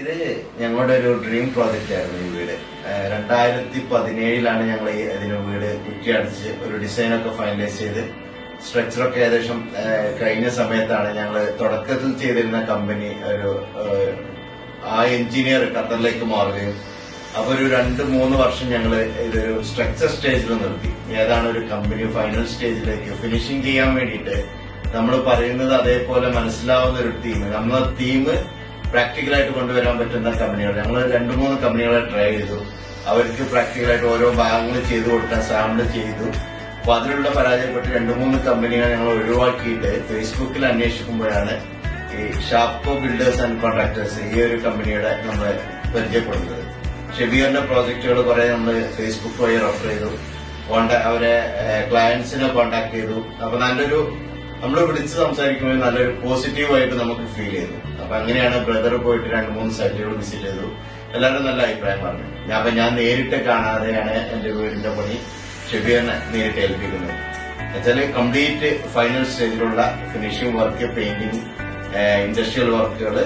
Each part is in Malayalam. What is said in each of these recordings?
ഇത് ഞങ്ങളുടെ ഒരു ഡ്രീം പ്രോജക്റ്റ് ആയിരുന്നു ഈ വീട്. രണ്ടായിരത്തി പതിനേഴിലാണ് ഞങ്ങൾ ഇതിന് വീട് കുറ്റി അടിച്ച് ഒരു ഡിസൈനൊക്കെ ഫൈനലൈസ് ചെയ്ത്. സ്ട്രക്ചറൊക്കെ ഏകദേശം കഴിഞ്ഞ സമയത്താണ് ഞങ്ങൾ തുടക്കത്തിൽ ചെയ്തിരുന്ന കമ്പനി ഒരു ആ എഞ്ചിനീയർ ഖത്തറിലേക്ക് മാറുകയും അപ്പൊ ഒരു രണ്ട് മൂന്ന് വർഷം ഞങ്ങൾ ഇതൊരു സ്ട്രക്ചർ സ്റ്റേജിൽ നിർത്തി. ഏതാണ് ഒരു കമ്പനി ഫൈനൽ സ്റ്റേജിലേക്ക് ഫിനിഷിംഗ് ചെയ്യാൻ വേണ്ടിയിട്ട് നമ്മൾ പറയുന്നത് അതേപോലെ മനസ്സിലാവുന്ന ഒരു ടീം നമ്മളെ ടീം പ്രാക്ടിക്കലായിട്ട് കൊണ്ടുവരാൻ പറ്റുന്ന കമ്പനികൾ. ഞങ്ങൾ രണ്ട് മൂന്ന് കമ്പനികളെ ട്രൈ ചെയ്തു. അവർക്ക് പ്രാക്ടിക്കലായിട്ട് ഓരോ ഭാഗങ്ങൾ ചെയ്തു കൊടുക്കാൻ സാമ്പിൾ ചെയ്തു. അപ്പൊ അതിലുള്ള പരാജയപ്പെട്ട് രണ്ട് മൂന്ന് കമ്പനികൾ ഞങ്ങൾ ഒഴിവാക്കിയിട്ട് ഫേസ്ബുക്കിൽ അന്വേഷിക്കുമ്പോഴാണ് ഈ ഷാപ്കോ ബിൽഡേഴ്സ് ആൻഡ് കോൺട്രാക്ടേഴ്സ് ഈ ഒരു കമ്പനിയുടെ നമ്മൾ പരിചയപ്പെടുന്നത്. ഷെബിയറിന്റെ പ്രോജക്റ്റുകൾ കുറെ നമ്മൾ ഫേസ്ബുക്ക് വഴി റെഫർ ചെയ്തു. അവരെ ക്ലയൻസിനെ കോണ്ടാക്ട് ചെയ്തു. അപ്പൊ നല്ലൊരു നമ്മൾ വിളിച്ച് സംസാരിക്കുമ്പോൾ നല്ലൊരു പോസിറ്റീവ് ആയിട്ട് നമുക്ക് ഫീൽ ചെയ്തു. അപ്പൊ അങ്ങനെയാണ് ബ്രദർ പോയിട്ട് രണ്ട് മൂന്ന് സൈറ്റുകൾ വിസിറ്റ് ചെയ്തു. എല്ലാവരും നല്ല അഭിപ്രായം പറഞ്ഞു. ഞാൻ അപ്പൊ ഞാൻ നേരിട്ട് കാണാതെയാണ് എന്റെ വീടിന്റെ പണി ഷെബിയറിനെ നേരിട്ട് ഏൽപ്പിക്കുന്നത്. എന്നുവെച്ചാൽ കംപ്ലീറ്റ് ഫൈനൽ സ്റ്റേജിലുള്ള ഫിനിഷിംഗ് വർക്ക് പെയിന്റിംഗ് ഇൻഡസ്ട്രിയൽ വർക്കുകൾ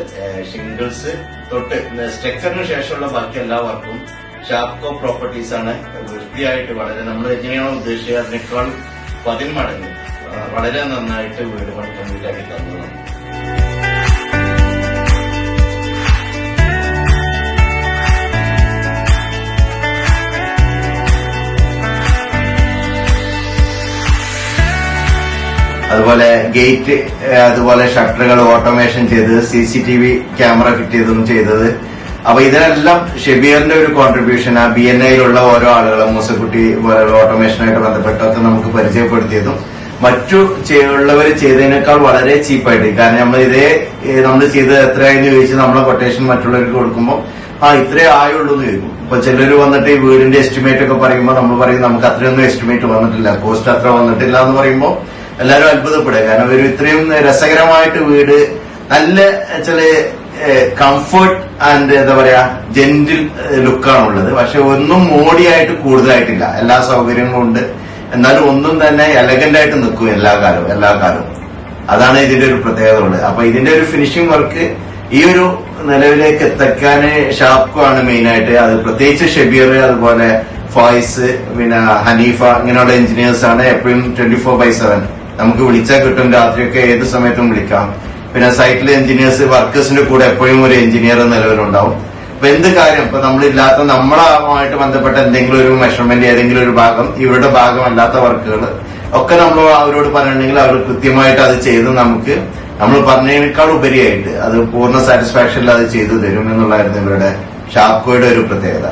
ഷിംഗിൾസ് തൊട്ട് സ്ട്രക്ചറിന് ശേഷമുള്ള ബാക്കി എല്ലാ വർക്കും ഷാപ്കോ പ്രോപ്പർട്ടീസ് ആണ്. വൃത്തിയായിട്ട് വളരെ നമ്മൾ എങ്ങനെയാണോ ഉദ്ദേശിച്ചത് അതിനേക്കാൾ പതിന്മടങ്ങ് വളരെ നന്നായിട്ട് വീട് പണി തന്നു. അതുപോലെ ഗേറ്റ് അതുപോലെ ഷട്ടറുകൾ ഓട്ടോമേഷൻ ചെയ്തത് C C T V camera fit ചെയ്തതും. അപ്പൊ ഇതിനെല്ലാം ഷെബീറിന്റെ ഒരു കോൺട്രിബ്യൂഷൻ ആ ബി എൻ ഐയിലുള്ള ഓരോ ആളുകളും മൂസക്കുട്ടി ഓട്ടോമേഷനായിട്ട് ബന്ധപ്പെട്ടൊക്കെ നമുക്ക് പരിചയപ്പെടുത്തിയതും. മറ്റു ഉള്ളവർ ചെയ്തതിനേക്കാൾ വളരെ ചീപ്പായിട്ട് കാരണം നമ്മൾ ഇതേ നമ്മൾ ചെയ്തത് എത്രയായെന്ന് ചോദിച്ച് നമ്മളെ കൊട്ടേഷൻ മറ്റുള്ളവർക്ക് കൊടുക്കുമ്പോൾ ആ ഇത്രേ ആയുള്ളൂ എന്ന് ചോദിക്കും. ഇപ്പൊ ചിലർ വന്നിട്ട് ഈ വീടിന്റെ എസ്റ്റിമേറ്റ് ഒക്കെ പറയുമ്പോൾ നമ്മൾ പറയും നമുക്ക് അത്രയൊന്നും എസ്റ്റിമേറ്റ് വന്നിട്ടില്ല. കോസ്റ്റ് അത്ര വന്നിട്ടില്ല എന്ന് പറയുമ്പോൾ എല്ലാവരും അത്ഭുതപ്പെടുക. കാരണം ഒരു ഇത്രയും രസകരമായിട്ട് വീട് നല്ല ചില കംഫർട്ട് ആൻഡ് എന്താ പറയാ ജെന്റിൽ ലുക്കാണുള്ളത് പക്ഷെ ഒന്നും മോഡിയായിട്ട് കൂടുതലായിട്ടില്ല. എല്ലാ സൗകര്യങ്ങളും ഉണ്ട്. എന്നാലും ഒന്നും തന്നെ എലഗന്റ് ആയിട്ട് നിൽക്കും എല്ലാ കാലവും എല്ലാ കാലവും. അതാണ് ഇതിന്റെ ഒരു പ്രത്യേകത ഉള്ളത് അപ്പൊ ഇതിന്റെ ഒരു ഫിനിഷിംഗ് വർക്ക് ഈ ഒരു നിലവിലേക്ക് എത്തിക്കാന് ഷാപ്കോ ആണ് മെയിൻ ആയിട്ട്. അത് പ്രത്യേകിച്ച് ഷെബീർ അതുപോലെ ഫായിസ് പിന്നെ ഹനീഫ ഇങ്ങനെയുള്ള എഞ്ചിനീയേഴ്സ് ആണ് എപ്പോഴും ട്വന്റി ഫോർ ബൈ സെവൻ നമുക്ക് വിളിച്ചാൽ കിട്ടും രാത്രിയൊക്കെ ഏത് സമയത്തും വിളിക്കാം. പിന്നെ സൈറ്റിലെ എഞ്ചിനീയേഴ്സ് വർക്കേഴ്സിന്റെ കൂടെ എപ്പോഴും ഒരു എഞ്ചിനീയർ നിലവിലുണ്ടാവും. അപ്പൊ എന്ത് കാര്യം? ഇപ്പൊ നമ്മളില്ലാത്ത നമ്മളുമായിട്ട് ബന്ധപ്പെട്ട എന്തെങ്കിലും ഒരു മെഷർമെന്റ് ഏതെങ്കിലും ഒരു ഭാഗം ഇവരുടെ ഭാഗമല്ലാത്ത വർക്കുകൾ ഒക്കെ നമ്മൾ അവരോട് പറയണമെങ്കിൽ അവർ കൃത്യമായിട്ട് അത് ചെയ്ത് നമുക്ക് നമ്മൾ പറഞ്ഞതിനേക്കാൾ ഉപരിയായിട്ട് അത് പൂർണ സാറ്റിസ്ഫാക്ഷനിൽ അത് ചെയ്തു തരും എന്നുള്ളതായിരുന്നു ഇവരുടെ ഷാപ്കോയുടെ ഒരു പ്രത്യേകത.